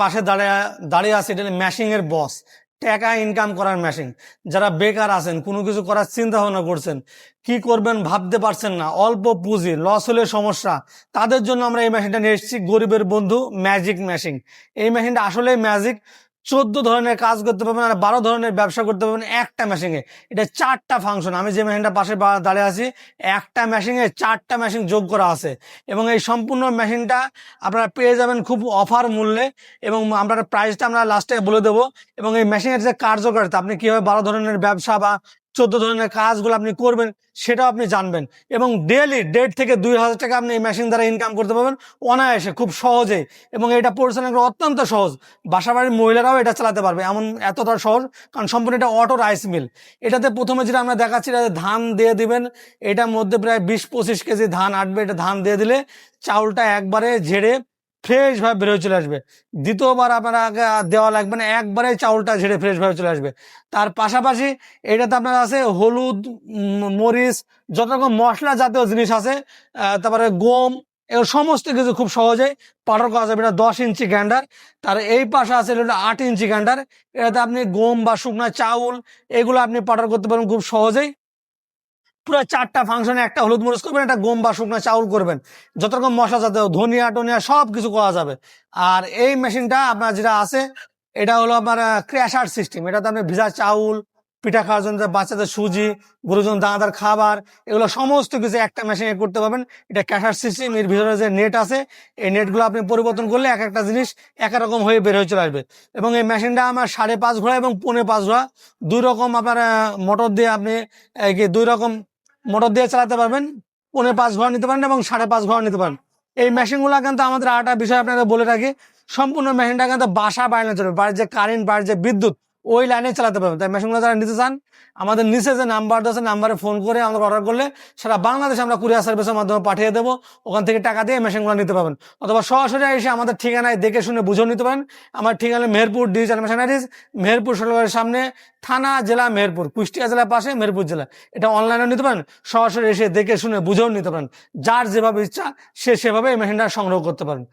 পাশে দাঁড়িয়ে দাঁড়িয়ে আছে এটা ম্যাশিং এর বস টাকা ইনকাম করার মেশিন যারা বেকার আছেন, কোনো কিছু করার চিন্তা ভাবনা করছেন, কি করবেন ভাবতে পারছেন না, অল্প পুঁজি লস হলে সমস্যা। তাদের জন্য আমরা এই মেশিনটা নিয়ে এসেছি গরিবের বন্ধু ম্যাজিক মেশিন এই মেশিনটা আসলে ম্যাজিক চোদ্দ ধরনের কাজ করতে পারবেন আর বারো ধরনের ব্যবসা করতে পারবেন একটা মেশিনে এটা চারটা ফাংশন আমি যে মেশিনটা পাশে দাঁড়িয়ে আছি, একটা মেশিনে চারটা মেশিন যোগ করা আছে। এবং এই সম্পূর্ণ মেশিনটা আপনারা পেয়ে যাবেন খুব অফার মূল্যে এবং আমরা প্রাইসটা আমরা লাস্টে বলে দেবো। এবং এই মেশিনের যে কার্যকারিতা, আপনি কীভাবে বারো ধরনের ব্যবসা বা চোদ্দ ধরনের কাজগুলো আপনি করবেন, সেটাও আপনি জানবেন। এবং ডেলি দেড় থেকে দুই হাজার টাকা আপনি এই মেশিন দ্বারা ইনকাম করতে পারবেন অনায়াসে, খুব সহজেই। এবং এটা পরিচালনা করা অত্যন্ত সহজ। বাসা বাড়ির মহিলারাও এটা চালাতে পারবে, এমন এতটা সহজ, কারণ সম্পূর্ণ এটা অটো রাইস মিল এটাতে প্রথমে যেটা আমরা দেখাচ্ছি, এটা ধান দিয়ে দিবেন। এটার মধ্যে প্রায় বিশ পঁচিশ কেজি ধান আটবে, এটা ধান দিয়ে দিলে চাউলটা একবারে ঝেড়ে ফ্রেশ ভাবে বেরোয় চলে আসবে। দ্বিতীয়বার আপনার আগে আর দেওয়া লাগবে না, একবারে চাউলটা ঝেড়ে ফ্রেশ ভাবে চলে আসবে। তার পাশাপাশি এটাতে আপনার আছে হলুদ মরিচ, যত রকম মশলা জাতীয় জিনিস আছে তারপরে গম, এগুলো সমস্ত কিছু খুব সহজেই পাউডার করা যাবে। এটা দশ ইঞ্চি গ্যান্ডার তার এই পাশে আছে আট ইঞ্চি গ্যান্ডার এটাতে আপনি গম বা শুকনা চাউল, এগুলো আপনি পাউডার করতে পারেন খুব সহজেই। পুরো চারটা ফাংশনে একটা হলুদ মরিচ করবেন, একটা গম বা শুকনা চাউল করবেন। যত রকম মশলা জাতীয়, ধনিয়া টনিয়া সব কিছু করা যাবে। আর এই মেশিনটা আপনার যেটা আছে, এটা হলো আপনার ক্র্যাশার সিস্টেম এটাতে আপনি ভিজা চাউল, পিঠা খাওয়ার জন্য বাচ্চাদের সুজি, গুরুজন দানাদার খাবার, এগুলো সমস্ত কিছু একটা মেশিনে করতে পারবেন। এটা ক্যাশার সিস্টেম এর ভিতরে যে নেট আছে, এই নেটগুলো আপনি পরিবর্তন করলে এক একটা জিনিস এক রকম হয়ে বের হয়ে চলে আসবে। এবং এই মেশিনটা আমার সাড়ে পাঁচ ঘোড়া এবং পৌনে পাঁচ ঘোড়া। দুই রকম আপনার মোটর দিয়ে আপনি দুই রকম মোটর দিয়ে চালাতে পারবেন, পনেরো পাঁচ ঘর নিতে পারেন এবং সাড়ে পাঁচ ঘর নিতে পারেন। এই মেশিনগুলো কিন্তু আমাদের আটা বিষয় আপনাদের বলে রাখি, সম্পূর্ণ মেশিনটা কিন্তু বাসা বাইরে চলবে, বাড়ির যে কারেন্ট বাড়ির যে বিদ্যুৎ ওই লাইনে চালাতে পারবেন। তাই মেশিনগুলো যারা নিতে চান, আমাদের নিচে যে নাম্বার আছে নাম্বারে ফোন করে আমাদের অর্ডার করলে সারা বাংলাদেশে আমরা কুরিয়ার সার্ভিসের মাধ্যমে পাঠিয়ে দেবো। ওখান থেকে টাকা দিয়ে মেশিনগুলো নিতে পারবেন। অথবা সরাসরি এসে আমাদের ঠিকানায় দেখে শুনে বুঝেও নিতে পারেন। আমার ঠিকানা মেহেরপুর ডিজিটাল মেশিনারিজ মেহেরপুর সরকারের সামনে থানা জেলা মেহেরপুর, কুষ্টিয়া জেলার পাশে মেহেরপুর জেলা। এটা অনলাইনে নিতে পারেন, সরাসরি এসে দেখে শুনে বুঝেও নিতে পারেন। যার যেভাবে ইচ্ছা, সে সেভাবে এই মেশিনটা সংগ্রহ করতে পারেন।